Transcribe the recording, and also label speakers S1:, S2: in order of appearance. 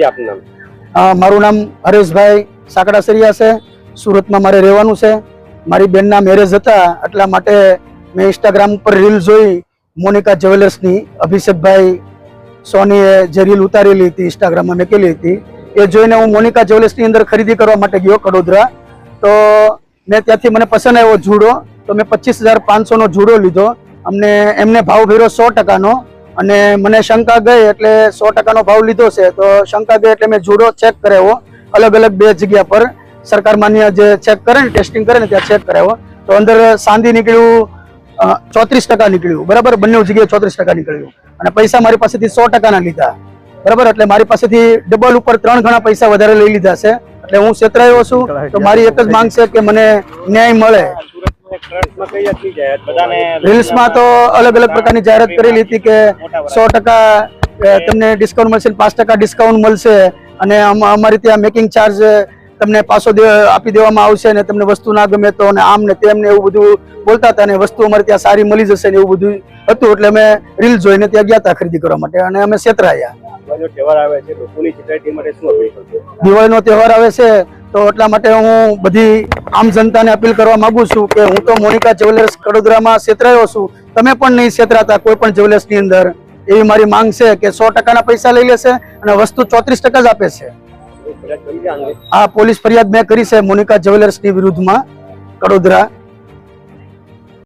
S1: જી, આપનું નામ?
S2: મારું નામ હરેશભાઈ સાકડા સરિયા છે. સુરતમાં મારે રહેવાનું છે. મારી બેનના મેરેજ હતા, એટલા માટે મેં ઇન્સ્ટાગ્રામ ઉપર રીલ જોઈ. મોનિકા જ્વેલર્સની, અભિષેકભાઈ સોનીએ જે રીલ ઉતારેલી હતી ઇન્સ્ટાગ્રામમાં મેકેલી હતી. એ જોઈને હું મોનિકા જ્વેલર્સની અંદર ખરીદી કરવા માટે ગયો કડોદરા. તો મેં ત્યાંથી મને પસંદ આવ્યો જુડો. તો મેં પચીસ હજાર પાંચસોનો જુડો લીધો. અમને, એમને ભાવ ભર્યો સો ટકાનો. અને મને શંકા ગઈ એટલે સો ટકાનો ભાવ લીધો છે. તો શંકા ગઈ એટલે મેં જુડો ચેક કરાવ્યો. અલગ અલગ બે જગ્યા પર. સરકાર માન્ય જે ચેક કરે ને ટેસ્ટિંગ કરે ને, ત્યાં ચેક કરાવ્યો. તો અંદર સાંધી નીકળ્યું ચોત્રીસ ટકા નીકળ્યું. બરાબર? બંને જગ્યાએ ચોત્રીસ ટકા નીકળ્યું. અને પૈસા મારી પાસેથી સો ટકાના લીધા. બરાબર? એટલે મારી પાસેથી ડબલ ઉપર ત્રણ ગણા પૈસા વધારે લઈ લીધા છે. એટલે હું છેતરાયો છું. તો મારી એક જ માંગ છે કે મને ન્યાય મળે.
S1: સુરતમાં કઈ હતી જાહેરાત? બધાને
S2: રીલ્સમાં તો અલગ અલગ પ્રકારની જાહેરાત કરેલી હતી કે સો ટકા તમને ડિસ્કાઉન્ટ મળશે પાંચ ટકા ડિસ્કાઉન્ટ મળશે અને અમ- અમારી ત્યાં મેકિંગ ચાર્જ તમને પાછો આપી દેવામાં આવશે અને તમને વસ્તુ ના ગમે તો અને આમ ને તેમ ને એવું બધું બોલતા હતા અને વસ્તુ અમારે ત્યાં સારી મળી જશે ને એવું બધું હતું. એટલે અમે રીલ જોઈને ત્યાં ગયા હતા ખરીદી કરવા માટે અને અમે છેતરાયા. દિવાળીનો તહેવાર આવે છે તો એટલા માટે હું બધી આમ જનતાને અપીલ કરવા માંગુ છું કે હું તો મોનિકા જ્વેલર્સ કડોદરામાં છેતરાયો છું. તમે પણ નહીં છેતરાતા કોઈ પણ જ્વેલર્સની અંદર. એવી મારી માંગ છે કે સો ટકાના પૈસા લઈ લેશે અને વસ્તુ ચોત્રીસ ટકા જ આપે છે. આ પોલીસ ફરિયાદ મેં કરી છે મોનિકા જ્વેલર્સની વિરુદ્ધમાં કડોદરા.